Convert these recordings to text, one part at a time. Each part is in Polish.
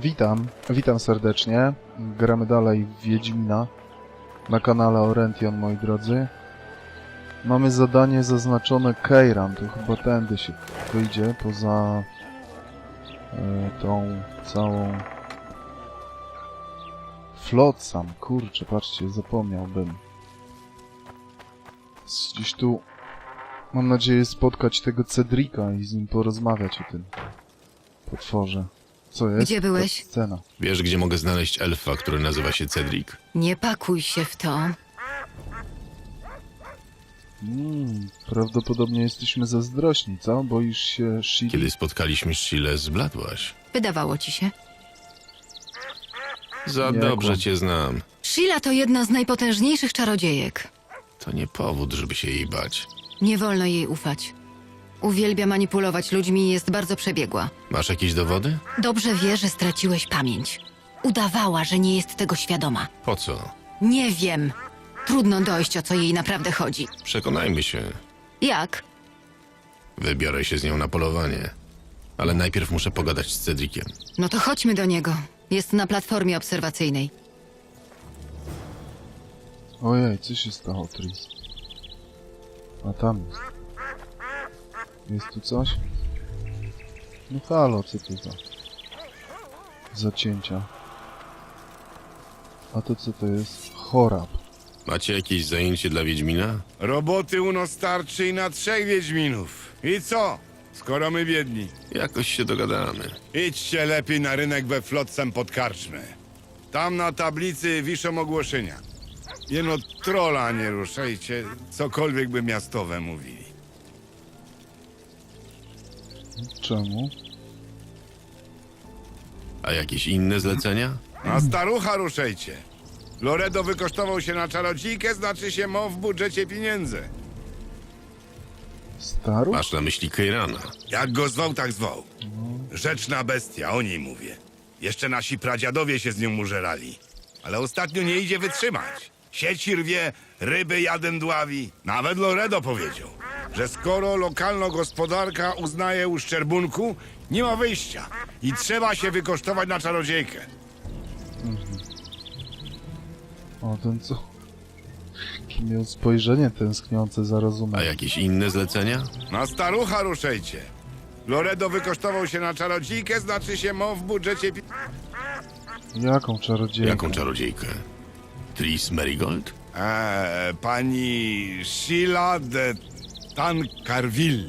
Witam, witam serdecznie. Gramy dalej w Wiedźmina na kanale Oriention, moi drodzy. Mamy zadanie zaznaczone Keiran, to chyba tędy się wyjdzie, poza e, tą całą Flotsam. Kurczę, patrzcie, zapomniałbym. Gdzieś tu mam nadzieję spotkać tego Cedrika i z nim porozmawiać o tym potworze. Co jest? Gdzie byłeś? Ta Scena. Wiesz, gdzie mogę znaleźć elfa, który nazywa się Cedric? Nie pakuj się w to. Mm, prawdopodobnie jesteśmy zazdrośni, co? Boisz się Shili? Kiedy spotkaliśmy Shile, zbladłaś. Wydawało ci się. Za Nie dobrze kłam. cię znam. Sheila to jedna z najpotężniejszych czarodziejek. To nie powód, żeby się jej bać. Nie wolno jej ufać. Uwielbia manipulować ludźmi i jest bardzo przebiegła. Masz jakieś dowody? Dobrze wie, że straciłeś pamięć. Udawała, że nie jest tego świadoma. Po co? Nie wiem. Trudno dojść, o co jej naprawdę chodzi. Przekonajmy się. Jak? Wybiorę się z nią na polowanie. Ale najpierw muszę pogadać z Cedriciem. No to chodźmy do niego. Jest na platformie obserwacyjnej. Ojej, co się stało, Tris? A tam jest. Jest tu coś? No halo, co to za... Zacięcia. A to co to jest? Chorab. Macie jakieś zajęcie dla Wiedźmina? Roboty u nas starczy i na trzech Wiedźminów. I co? Skoro my biedni. Jakoś się dogadamy. Idźcie lepiej na rynek we Flotsam pod karczmę. Tam na tablicy wiszą ogłoszenia. Jeno trola nie ruszajcie, cokolwiek by miastowe mówili. Czemu? A jakieś inne zlecenia? Na starucha ruszajcie. Loredo wykosztował się na czarodziejkę, znaczy się ma w budżecie pieniędzy. Staru? Masz na myśli Keirana. Jak go zwał, tak zwał. Rzeczna bestia, o niej mówię. Jeszcze nasi pradziadowie się z nią użerali. Ale ostatnio nie idzie wytrzymać. Sieci rwie, ryby jadem dławi. Nawet Loredo powiedział, że skoro lokalna gospodarka uznaje uszczerbunku, nie ma wyjścia i trzeba się wykosztować na czarodziejkę. O, ten co? Jaki miał spojrzenie tęskniące za A rozumem. jakieś inne zlecenia? Na starucha ruszajcie. Loredo wykosztował się na czarodziejkę, znaczy się ma w budżecie pi- Jaką czarodziejkę? Jaką czarodziejkę? Tris Marigold? Eee, pani Sheila de Tancarville.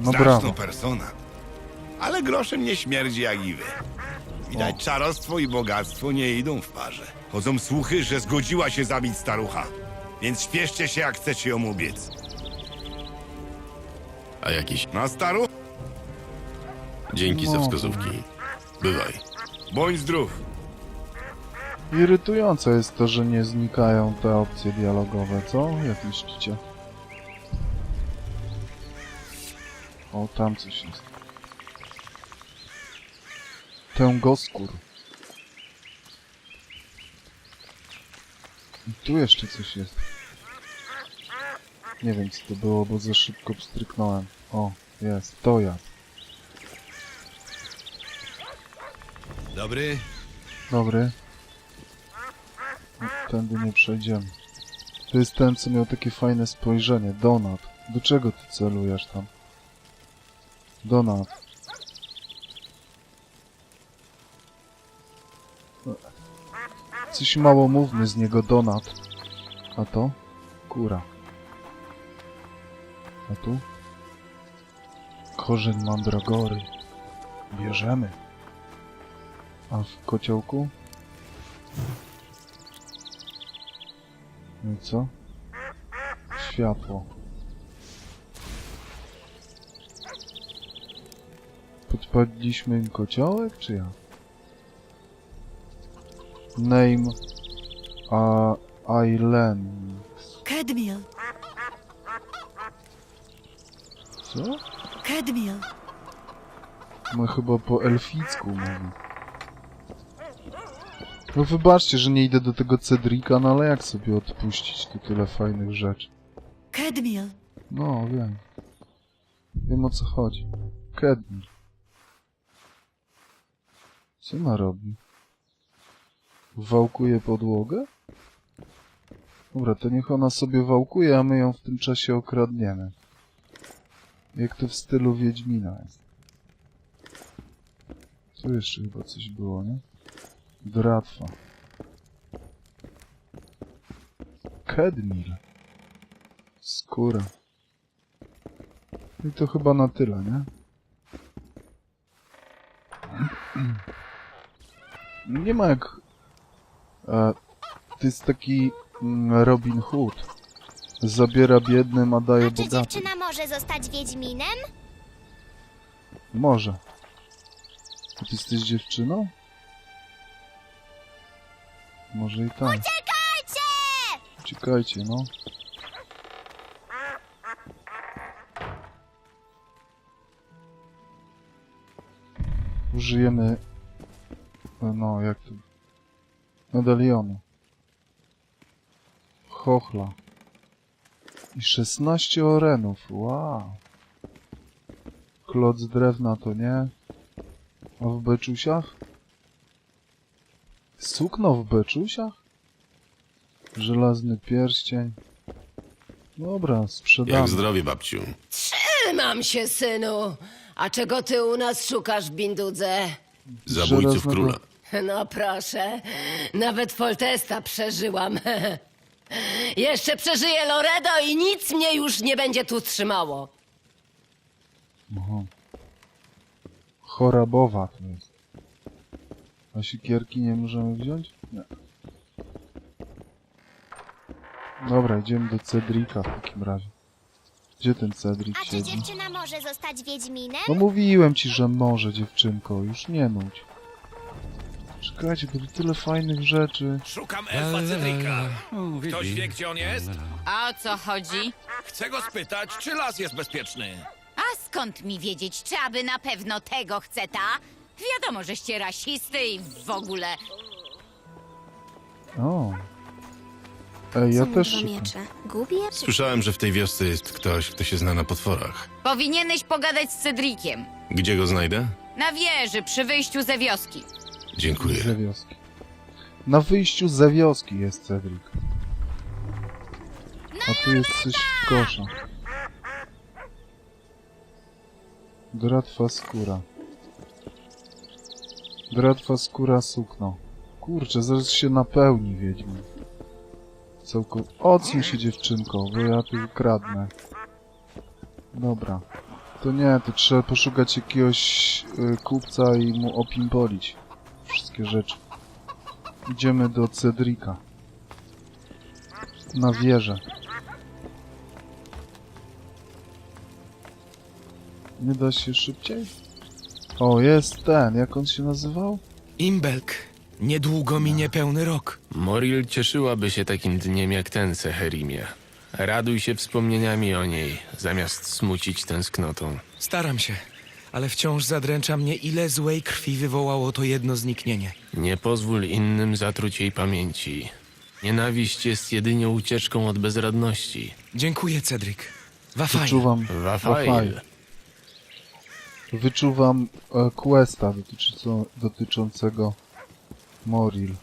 No Straszna brawo. persona. Ale groszem nie śmierdzi jak i wy. Widać, czarostwo i bogactwo nie idą w parze. Chodzą słuchy, że zgodziła się zabić starucha. Więc śpieszcie się, jak chcecie ją ubiec. A jakieś... Na staru? Dzięki za No. wskazówki. Bywaj. Bądź zdrów. Irytujące jest to, że nie znikają te opcje dialogowe, co? Jak myślicie? O, tam coś jest. Tęgoskór. I tu jeszcze coś jest. Nie wiem co to było, bo za szybko pstryknąłem. O, jest, to ja. Dobry. Dobry. Tędy nie przejdziemy. To jest ten, co miał takie fajne spojrzenie. Donat. Do czego ty celujesz tam? Donat. Coś mało mówmy z niego, Donat. A to? Kura. A tu? Korzeń mandragory. Bierzemy. A w kociołku? No i co? Światło. Podpadliśmy im kociołek, czy ja? Name... A... Island. Kedmil, Co? Kedmil, No chyba po elficku mówi. No wybaczcie, że nie idę do tego Cedrika, no ale jak sobie odpuścić tu tyle fajnych rzeczy? Kedmil, No, wiem. Wiem o co chodzi. Kedmir. Co ona robi? Wałkuje podłogę? Dobra, to niech ona sobie wałkuje, a my ją w tym czasie okradniemy. Jak to w stylu Wiedźmina jest. Tu jeszcze chyba coś było, nie? Dratwa. Kedmil. Skóra. I to chyba na tyle, nie? Nie ma jak... E, to jest taki mm, Robin Hood. Zabiera biednym, a daje A czy bogatym. dziewczyna może zostać Wiedźminem? Może. A ty jesteś dziewczyną? Może i tak. Uciekajcie! Uciekajcie, no. Użyjemy... No, jak to... Medalionu. Chochla. I 16 orenów. Wow. Kloc drewna to nie. A w beczusiach? Sukno w beczusiach? Żelazny pierścień. Dobra, sprzedamy. Jak zdrowie, babciu? Trzymam się, synu. A czego ty u nas szukasz, bindudze? Zabójców Żelaznego- króla. No proszę, nawet Foltesta przeżyłam. Jeszcze przeżyję Loredo i nic mnie już nie będzie tu trzymało. Aha. Chorobowa to jest. A sikierki nie możemy wziąć? Nie. Dobra, idziemy do Cedrika w takim razie. Gdzie ten Cedric A czy siedzi? dziewczyna może zostać Wiedźminem? No mówiłem ci, że może, dziewczynko, już nie nudź. Czekajcie, bo tu tyle fajnych rzeczy. Szukam elfa Cedrika. Ktoś wie, gdzie on jest? A o co chodzi? Chcę go spytać, czy las jest bezpieczny. A skąd mi wiedzieć, czy aby na pewno tego chce ta? Wiadomo, żeście rasisty i w ogóle. O. Ej, ja też szukam. Gubię? Słyszałem, że w tej wiosce jest ktoś, kto się zna na potworach. Powinieneś pogadać z Cedrikiem. Gdzie go znajdę? Na wieży, przy wyjściu ze wioski. Dziękuję. Ze wioski. Na wyjściu ze wioski jest Cedric. A tu jest coś w kosza. Dratwa skóra. Dratwa skóra sukno. Kurczę, zaraz się napełni wiedźmin. Całko... Odsuń się dziewczynko, bo ja tu kradnę. Dobra. To nie, to trzeba poszukać jakiegoś y, kupca i mu opimpolić wszystkie rzeczy. Idziemy do Cedrika. Na wieżę. Nie da się szybciej? O, jest ten, jak on się nazywał? Imbelk. Niedługo minie pełny rok. Moril cieszyłaby się takim dniem jak ten, Seherimie. Raduj się wspomnieniami o niej, zamiast smucić tęsknotą. Staram się, ale wciąż zadręcza mnie, ile złej krwi wywołało to jedno zniknienie. Nie pozwól innym zatruć jej pamięci. Nienawiść jest jedynie ucieczką od bezradności. Dziękuję, Cedric. Wafaj. Wyczuwam... Wafail. Wyczuwam e, questa dotycząco, dotyczącego Moril.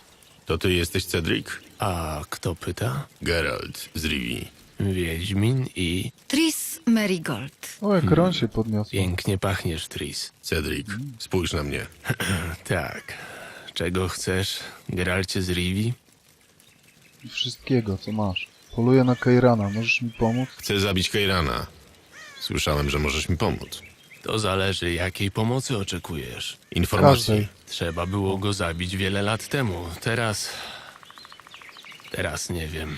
To ty jesteś Cedric? A kto pyta? Geralt z Rivii. Wiedźmin i... Tris Marigold. O, jak ron się podniosła. Pięknie pachniesz, Tris. Cedric, spójrz na mnie. Tak. Czego chcesz, Geralcie z Rivi? I wszystkiego, co masz. Poluję na Keirana, możesz mi pomóc? Chcę zabić Keirana. Słyszałem, że możesz mi pomóc. To zależy, jakiej pomocy oczekujesz. Informacji. Każdej. Trzeba było go zabić wiele lat temu. Teraz. Teraz nie wiem.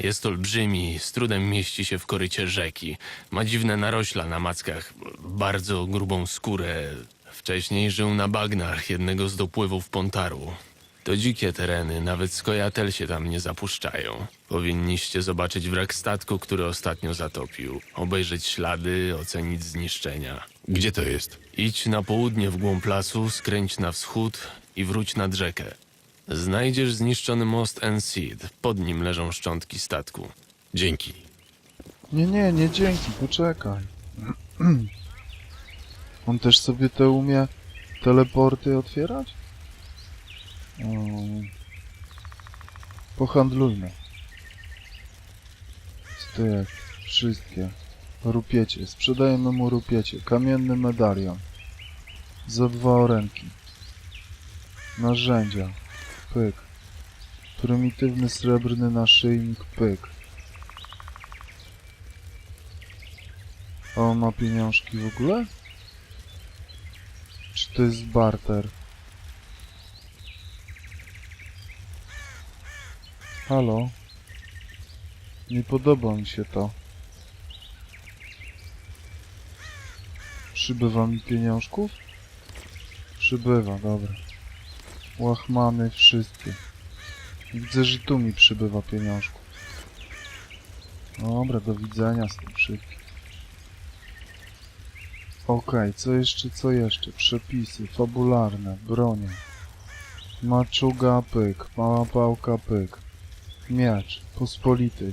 Jest olbrzymi, z trudem mieści się w korycie rzeki. Ma dziwne narośla na mackach, bardzo grubą skórę. Wcześniej żył na bagnach jednego z dopływów Pontaru. To dzikie tereny, nawet skojatel się tam nie zapuszczają. Powinniście zobaczyć wrak statku, który ostatnio zatopił. Obejrzeć ślady, ocenić zniszczenia. Gdzie to jest? Idź na południe w głąb lasu, skręć na wschód i wróć nad rzekę. Znajdziesz zniszczony most Enseed. Pod nim leżą szczątki statku. Dzięki. Nie, nie, nie dzięki, poczekaj. On też sobie te umie teleporty otwierać? Mm. Pohandlujmy. Jest? Wszystkie. Rupiecie. Sprzedajemy mu rupiecie. Kamienny medalion. Za dwa oręki. Narzędzia. Pyk. Prymitywny srebrny naszyjnik. Pyk. A on ma pieniążki w ogóle? Czy to jest barter? Halo? Nie podoba mi się to. Przybywa mi pieniążków? Przybywa, dobra. Łachmany wszystkie. Widzę, że tu mi przybywa pieniążków. Dobra, do widzenia z tym wszystkim. Okej, co jeszcze, co jeszcze? Przepisy, fabularne, bronie. Maczuga, pyk. Mała pałka, pyk. Miecz, pospolity.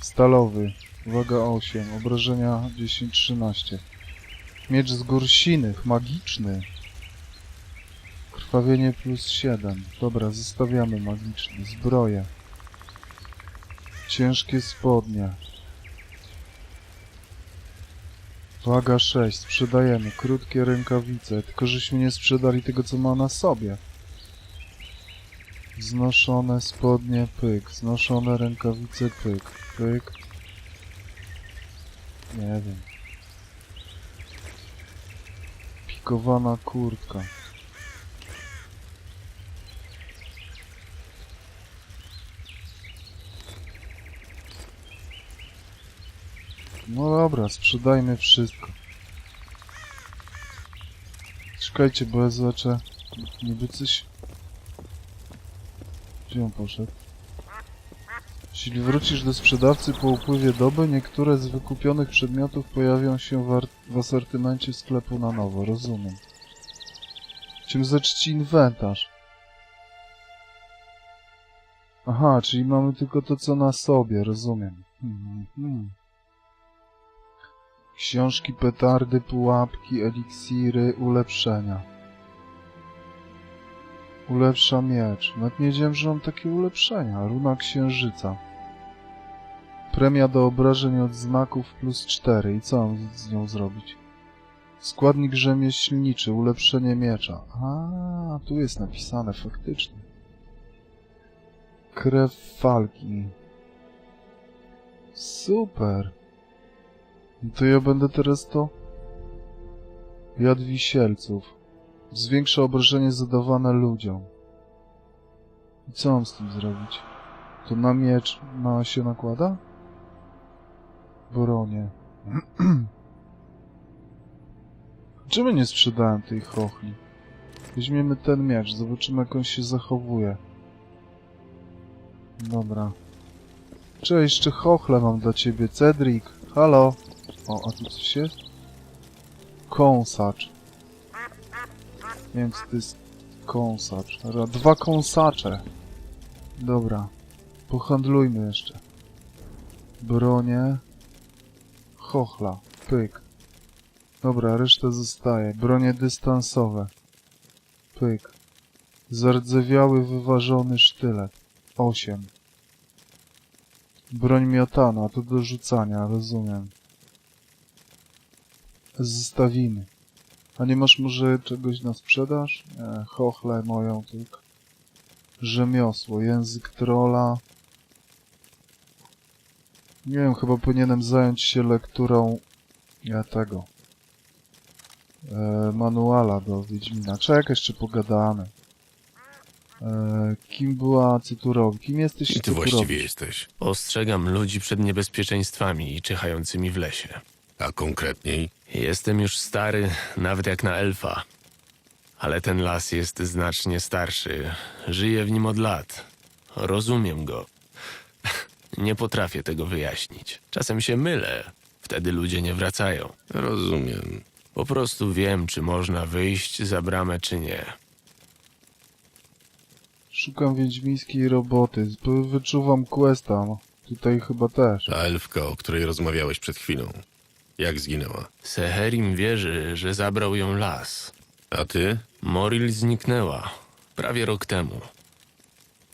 Stalowy, waga 8, obrażenia 10-13. Miecz z gór sinych, magiczny. Krwawienie plus 7. Dobra, zostawiamy magiczny. Zbroje. Ciężkie spodnie. Waga 6, sprzedajemy. Krótkie rękawice, tylko żeśmy nie sprzedali tego, co ma na sobie. Znoszone spodnie, pyk. Znoszone rękawice, pyk. Pyk. Nie wiem. Pikowana kurtka. No dobra, sprzedajmy wszystko. Czekajcie, bo ja zobaczę. Niby coś... Gdzie on poszedł? Jeśli wrócisz do sprzedawcy po upływie doby, niektóre z wykupionych przedmiotów pojawią się w, w asortymencie sklepu na nowo. Rozumiem. Czym zaczci inwentarz? Aha, czyli mamy tylko to, co na sobie. Rozumiem. Mhm, mhm. Książki, petardy, pułapki, eliksiry, ulepszenia. Ulepsza miecz. Nawet nie wiedziałem, że mam takie ulepszenia. Runa księżyca. Premia do obrażeń od znaków plus 4. I co mam z nią zrobić? Składnik rzemieślniczy, ulepszenie miecza. A, tu jest napisane faktycznie. Krew falki. Super. To ja będę teraz to... Jad wisielców. Zwiększa obrażenie zadawane ludziom. I co mam z tym zrobić? To na miecz na się nakłada? Bronie. Czemu nie sprzedałem tej chochli? Weźmiemy ten miecz, zobaczymy jak on się zachowuje. Dobra. Cześć, jeszcze chochle mam dla ciebie. Cedric, halo. O, a tu coś jest? Kąsacz. Nie wiem, co to jest kąsacz. Dobra, dwa kąsacze. Dobra. Pohandlujmy jeszcze. Bronie. Chochla. Pyk. Dobra, reszta zostaje. Bronie dystansowe. Pyk. Zardzewiały, wyważony sztylet. Osiem. Broń miotana, to do rzucania, rozumiem. Zostawimy. A nie masz może czegoś na sprzedaż? Nie, chochlę moją tylko. Rzemiosło, język trola. Nie wiem, chyba powinienem zająć się lekturą ja tego. E, manuala do Wiedźmina. Czekaj, jeszcze pogadamy. E, kim była Cyturowi? Kim jesteś I ty Cyturowi? właściwie jesteś. Ostrzegam ludzi przed niebezpieczeństwami czyhającymi w lesie. A konkretniej? Jestem już stary, nawet jak na elfa. Ale ten las jest znacznie starszy. Żyję w nim od lat. Rozumiem go. Nie potrafię tego wyjaśnić. Czasem się mylę. Wtedy ludzie nie wracają. Rozumiem. Po prostu wiem, czy można wyjść za bramę, czy nie. Szukam wiedźmińskiej roboty. Wyczuwam questa. Tutaj chyba też. Ta elfka, o której rozmawiałeś przed chwilą. Jak zginęła? Seherim wierzy, że zabrał ją las. A ty? Moril zniknęła. prawie rok temu.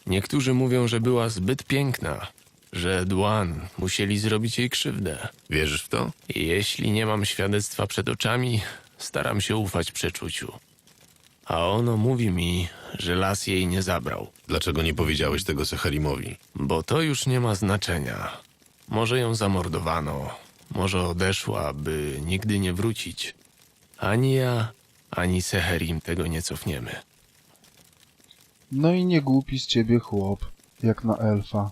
Niektórzy mówią, że była zbyt piękna, że Duan musieli zrobić jej krzywdę. Wierzysz w to? I jeśli nie mam świadectwa przed oczami, staram się ufać przeczuciu. A ono mówi mi, że las jej nie zabrał, Dlaczego nie powiedziałeś tego Seharimowi? bo to już nie ma znaczenia. Może ją zamordowano, może odeszła, by nigdy nie wrócić. Ani ja, ani Seherim tego nie cofniemy. No i nie głupi z ciebie chłop, jak na elfa.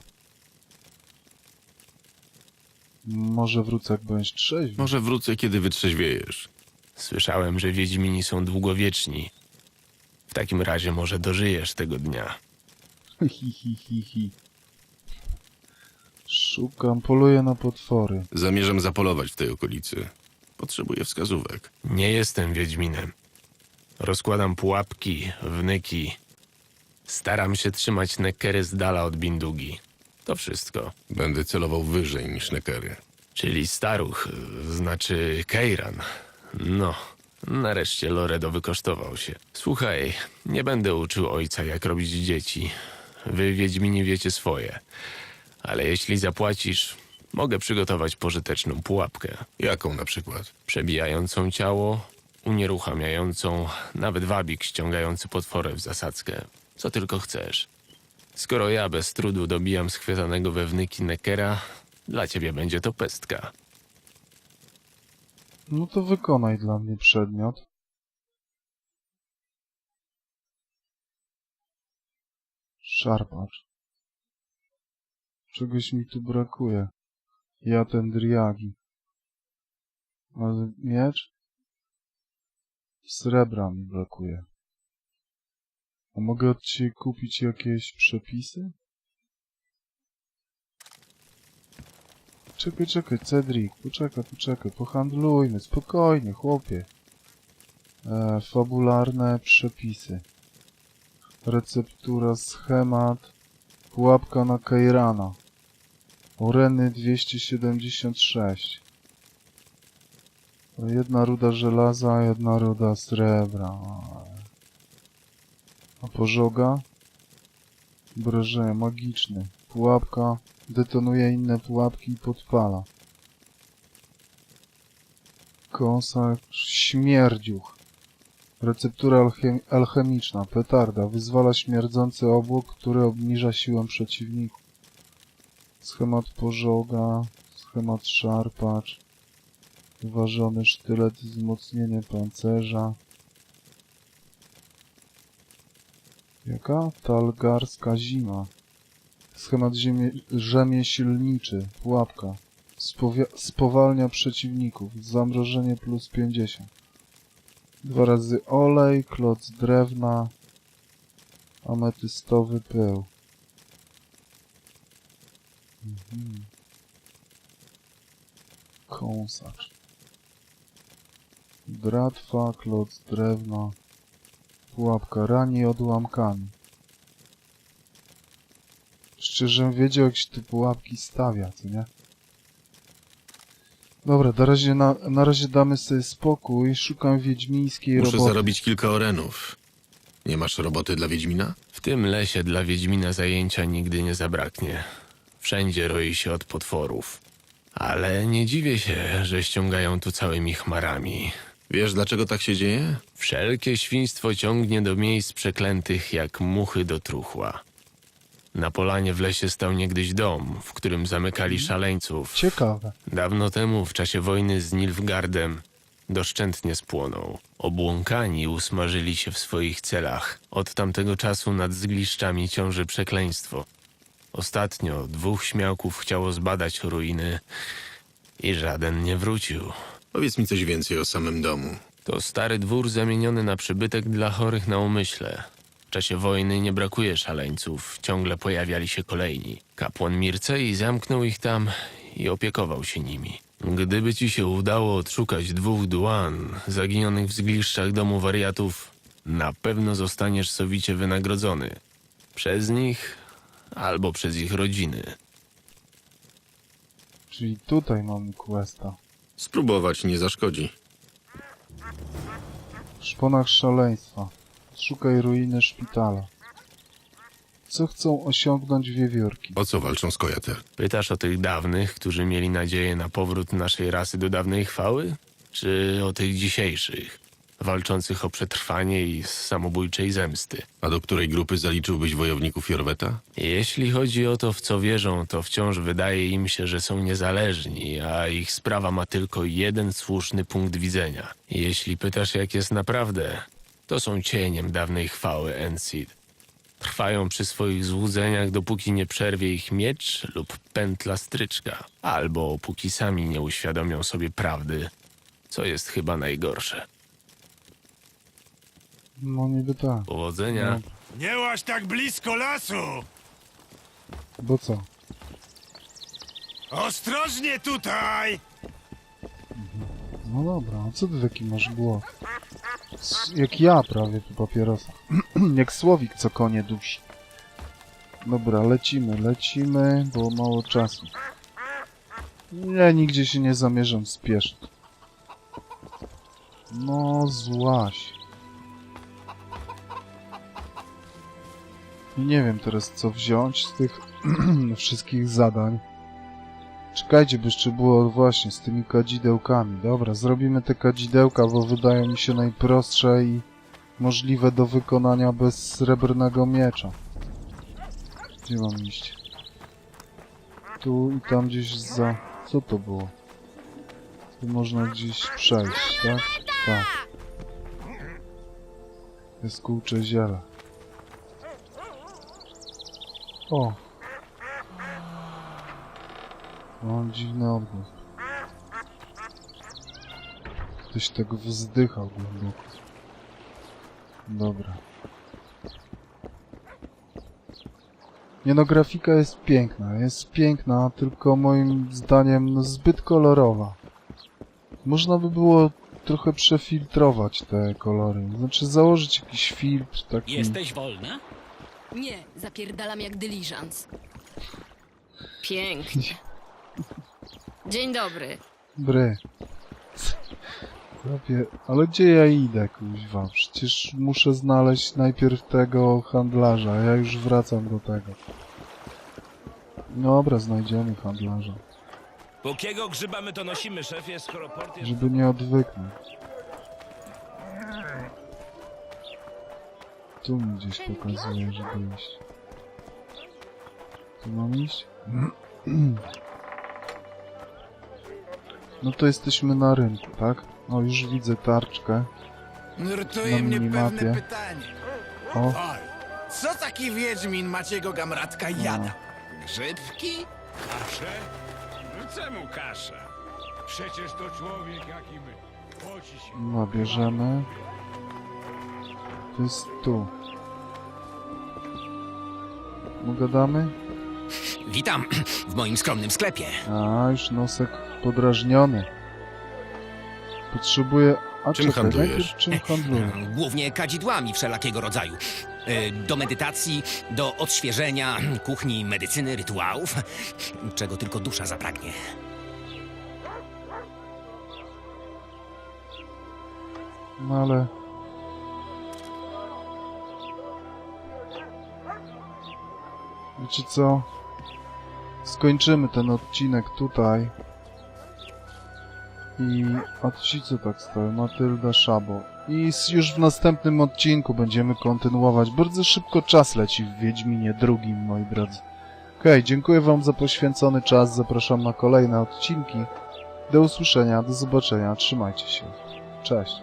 Może wrócę, jak będziesz trzeźwy. Może wrócę, kiedy wytrzeźwiejesz. Słyszałem, że Wiedźmini są długowieczni. W takim razie może dożyjesz tego dnia. Hi, hi, hi, hi. Szukam, poluję na potwory. Zamierzam zapolować w tej okolicy. Potrzebuję wskazówek. Nie jestem Wiedźminem. Rozkładam pułapki, wnyki. Staram się trzymać nekery z dala od bindugi. To wszystko. Będę celował wyżej niż nekery. Czyli staruch, znaczy Keiran. No, nareszcie Loredo wykosztował się. Słuchaj, nie będę uczył ojca, jak robić dzieci. Wy, Wiedźmini, wiecie swoje. Ale jeśli zapłacisz, mogę przygotować pożyteczną pułapkę. Jaką na przykład? Przebijającą ciało, unieruchamiającą, nawet wabik ściągający potworę w zasadzkę. Co tylko chcesz. Skoro ja bez trudu dobijam schwytanego wewnyki Neckera, dla ciebie będzie to pestka. No to wykonaj dla mnie przedmiot. Szarpacz. Czegoś mi tu brakuje. Ja ten driagi. Ale miecz? Srebra mi brakuje. A mogę od ciebie kupić jakieś przepisy? Czekaj, czekaj, Cedric, poczekaj, poczekaj, pohandlujmy, spokojnie, chłopie. E, fabularne przepisy. Receptura, schemat, pułapka na Keirana. Oreny 276. Jedna ruda żelaza, jedna ruda srebra. A pożoga? Obrażenia magiczne. Pułapka detonuje inne pułapki i podpala. Kąsa śmierdziuch. Receptura alchem alchemiczna. Petarda. Wyzwala śmierdzący obłok, który obniża siłę przeciwników. Schemat pożoga. Schemat szarpacz. Wyważony sztylet. Wzmocnienie pancerza. Jaka? Talgarska zima. Schemat ziemie, rzemieślniczy. Pułapka. Spowia- spowalnia przeciwników. Zamrożenie plus 50. Dwa razy olej, kloc drewna, ametystowy pył. Mhm. Kąsacz. Dratwa, kloc drewna, pułapka rani odłamkami. Szczerze wiedział, jak się te pułapki stawia, co nie? Dobra, na razie, na, na razie damy sobie spokój. Szukam wiedźmińskiej Muszę roboty. zarobić kilka orenów. Nie masz roboty dla Wiedźmina? W tym lesie dla Wiedźmina zajęcia nigdy nie zabraknie. Wszędzie roi się od potworów. Ale nie dziwię się, że ściągają tu całymi chmarami. Wiesz, dlaczego tak się dzieje? Wszelkie świństwo ciągnie do miejsc przeklętych jak muchy do truchła. Na polanie w lesie stał niegdyś dom, w którym zamykali szaleńców. Ciekawe. Dawno temu, w czasie wojny z Nilfgardem, doszczętnie spłonął. Obłąkani usmażyli się w swoich celach. Od tamtego czasu nad zgliszczami ciąży przekleństwo. Ostatnio dwóch śmiałków chciało zbadać ruiny i żaden nie wrócił. Powiedz mi coś więcej o samym domu. To stary dwór zamieniony na przybytek dla chorych na umyśle. W czasie wojny nie brakuje szaleńców, ciągle pojawiali się kolejni. Kapłan Mircei zamknął ich tam i opiekował się nimi. Gdyby ci się udało odszukać dwóch duan zaginionych w zgliszczach domu wariatów, na pewno zostaniesz sowicie wynagrodzony. Przez nich albo przez ich rodziny. Czyli tutaj mamy questa. Spróbować nie zaszkodzi. W szponach szaleństwa. Szukaj ruiny szpitala. Co chcą osiągnąć wiewiórki? O co walczą z Kojatel? Pytasz o tych dawnych, którzy mieli nadzieję na powrót naszej rasy do dawnej chwały? Czy o tych dzisiejszych, walczących o przetrwanie i z samobójczej zemsty? A do której grupy zaliczyłbyś wojowników Jorweta? Jeśli chodzi o to, w co wierzą, to wciąż wydaje im się, że są niezależni, a ich sprawa ma tylko jeden słuszny punkt widzenia. Jeśli pytasz, jak jest naprawdę, to są cieniem dawnej chwały Ensid. Trwają przy swoich złudzeniach, dopóki nie przerwie ich miecz lub pętla stryczka, albo póki sami nie uświadomią sobie prawdy, co jest chyba najgorsze. No niby tak. Powodzenia. Nie łaź tak blisko lasu! Bo co? Ostrożnie tutaj! No dobra, a co ty taki masz głos? S- Jak ja prawie po papierosach. Jak słowik, co konie dusi. Dobra, lecimy, lecimy, bo mało czasu. Nie, nigdzie się nie zamierzam spieszyć. No, złaś. Nie wiem teraz, co wziąć z tych wszystkich zadań. Czekajcie, by jeszcze było właśnie z tymi kadzidełkami. Dobra, zrobimy te kadzidełka, bo wydają mi się najprostsze i możliwe do wykonania bez srebrnego miecza. Gdzie mam iść? Tu i tam gdzieś za... Co to było? Tu można gdzieś przejść, tak? Tak. Jest kółcze ziele. O, Mam dziwny odgłos. Ktoś tak wzdychał głęboko. Dobra. Nie no, grafika jest piękna. Jest piękna, tylko moim zdaniem no, zbyt kolorowa. Można by było trochę przefiltrować te kolory. Znaczy założyć jakiś filtr taki... Jesteś wolna? Nie, zapierdalam jak dyliżans. Pięknie. Dzień dobry. Bry. Chłopie, ale gdzie ja idę, kuźwa? Przecież muszę znaleźć najpierw tego handlarza, ja już wracam do tego. Dobra, znajdziemy handlarza, Pókiego grzyba my to nosimy, szefie, skoro port jest... żeby nie odwyknąć. Tu mi gdzieś pokazuje, żeby iść. Tu mam iść? No to jesteśmy na rynku, tak? O, już widzę tarczkę. Nurtuje Na mnie minimapie. pewne pytanie. O, Oj, co taki wiedźmin Maciego Gamratka jada? Grzybki? Kaszę? No czemu kasza? Przecież to człowiek jaki my. Poci się. no bierzemy. To jest tu. No gadamy? Witam w moim skromnym sklepie. A, już nosek podrażniony. Potrzebuję... A Czym czekaj, handlujesz? najpierw czym handluję? Głównie kadzidłami wszelakiego rodzaju. E, Do medytacji, do odświeżenia, kuchni, medycyny, rytuałów. Czego tylko dusza zapragnie. No ale... Wiecie co? Skończymy ten odcinek tutaj. I... A ci co tak stoją? Matylda Szabo. I już w następnym odcinku będziemy kontynuować. Bardzo szybko czas leci w Wiedźminie drugim, moi drodzy. Okej, dziękuję wam za poświęcony czas. Zapraszam na kolejne odcinki. Do usłyszenia, do zobaczenia. Trzymajcie się. Cześć.